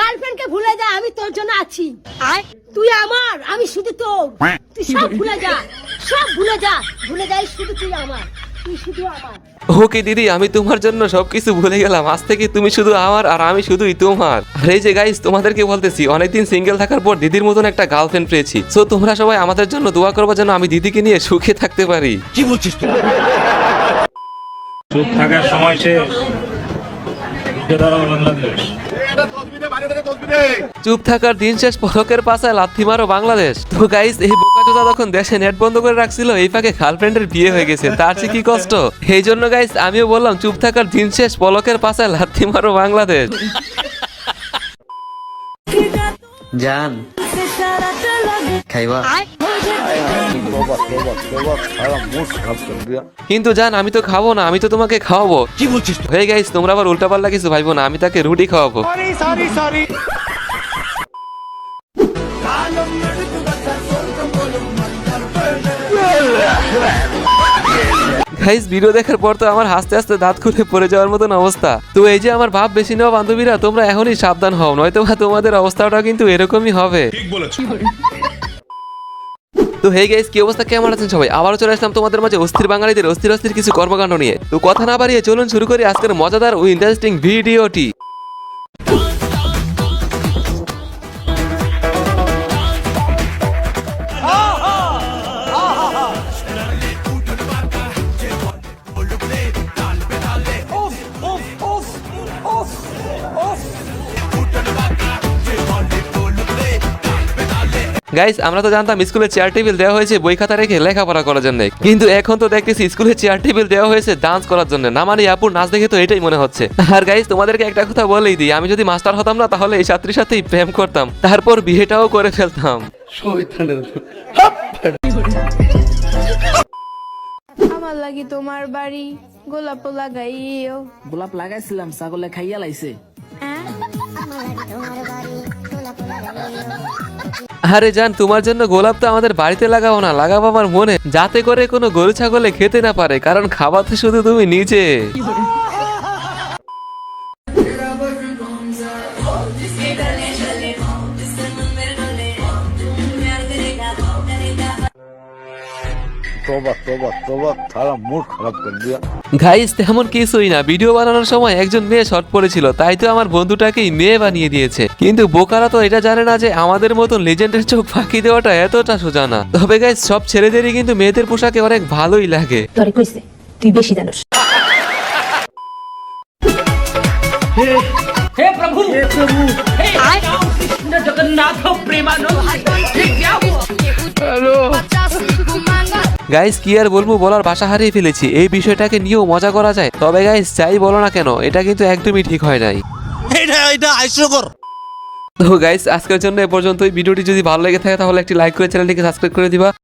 গার্লফ্রেন্ডকে ভুলে যা আমি তোর জন্য আছি। তুই আমার আমি শুধু তোর। তুই সব ভুলে যা সব ভুলে যা ভুলে যাই শুধু তুই আমার তুই শুধু আমার। ওকে দিদি আমি তোমার জন্য সবকিছু ভুলে গেলাম। আজ থেকে তুমি শুধু আমার আর আমি শুধুই তোমার। আর এই যে গাইস তোমাদেরকে বলতেছি অনেকদিন সিঙ্গেল থাকার পর দিদির মতন একটা গার্লফ্রেন্ড পেয়েছি। সো তোমরা সবাই আমাদের জন্য দোয়া করব যেন আমি দিদিকে নিয়ে সুখে থাকতে পারি। চুপ থাকার সময় শেষ বাংলাদেশ চুপ থাকার দিন শেষ পলকের পাশায় লাথি মারো বাংলাদেশ। তো গাইস এই বোকাচোদা তখন দেশে নেট বন্ধ করে রাখছিল, এই ফাঁকে গার্লফ্রেন্ডের বিয়ে হয়ে গেছে। তার চেয়ে কি কষ্ট? এই জন্য গাইস আমিও বললাম, চুপ থাকার দিন শেষ পলকের পাশায় লাথি মারো বাংলাদেশ। জান খাইবা? কিন্তু জান আমি তো খাব না আমি তো তোমাকে খাওয়াবো। কি বলছিস হয়ে গেছিস তোমরা আবার উল্টা পাল্লা কিছু ভাইবো না আমি তাকে রুটি খাওয়াবো। গাইস ভিডিও দেখার পর তো আমার হাসতে হাসতে দাঁত খুলে পড়ে যাওয়ার মতন অবস্থা। তো এই যে আমার ভাব বেশি নেওয়া বান্ধবীরা তোমরা এখনই সাবধান হও নয়তো তোমাদের অবস্থাটা কিন্তু এরকমই হবে। তো হে গাইস কি অবস্থা? কেমন আছেন সবাই? আবারও চলে আসলাম তোমাদের মাঝে অস্থির বাঙালিদের অস্থির অস্থির কিছু কর্মকাণ্ড নিয়ে। তো কথা না বাড়িয়ে চলুন শুরু করি আজকের মজাদার ও ইন্টারেস্টিং ভিডিওটি গাইস আমরা তো জানতাম স্কুলে চেয়ার টেবিল দেওয়া হয়েছে বই খাতা রেখে লেখাপড়া করার জন্য। কিন্তু এখন তো দেখতেছি স্কুলে চেয়ার টেবিল দেওয়া হয়েছে ডান্স করার জন্য। না মানে আপুর নাচ দেখে তো এটাই মনে হচ্ছে। আর গাইস তোমাদেরকে একটা কথা বলেই দিই আমি যদি মাস্টার হতাম না তাহলে এই ছাত্রীর সাথেই প্রেম করতাম। তারপর বিয়েটাও করে ফেলতাম। আমার লাগি তোমার বাড়ি গোলাপ লাগাইও। গোলাপ লাগাইছিলাম ছাগলে খাইয়া লাইছে। আরে জান, তোমার জন্য গোলাপ তো আমাদের বাড়িতে লাগাবো না লাগাবো আমার মনে। যাতে করে কোনো গরু, ছাগলে খেতে না পারে, কারণ খাবার তো শুধু তুমি নিজে। গাইস তেমন কিছুই না। ভিডিও বানানোর সময় একজন মেয়ে শর্ট পড়েছিল তাই তো আমার বন্ধুটাকেই মেয়ে বানিয়ে দিয়েছে। কিন্তু বোকারা তো এটা জানে না যে আমাদের মতো লেজেন্ডের চোখ ফাঁকি দেওয়াটা এতটা সোজা না। তবে গাইস সব ছেলেদেরই কিন্তু মেয়েদের পোশাকে অনেক ভালোই লাগে। তুই বেশি জানোস। গাইস কি আর বলব বলার ভাষা হারিয়ে ফেলেছি। এই বিষয়টাকে নিয়েও মজা করা যায়। তবে গাইস যাই বলো না কেন এটা কিন্তু একদমই ঠিক হয় নাই। এটা এটা তো গাইস আজকের জন্য এ পর্যন্তই। ভিডিওটি যদি ভালো লেগে থাকে তাহলে একটি লাইক করে চ্যানেলটিকে সাবস্ক্রাইব করে দিবা।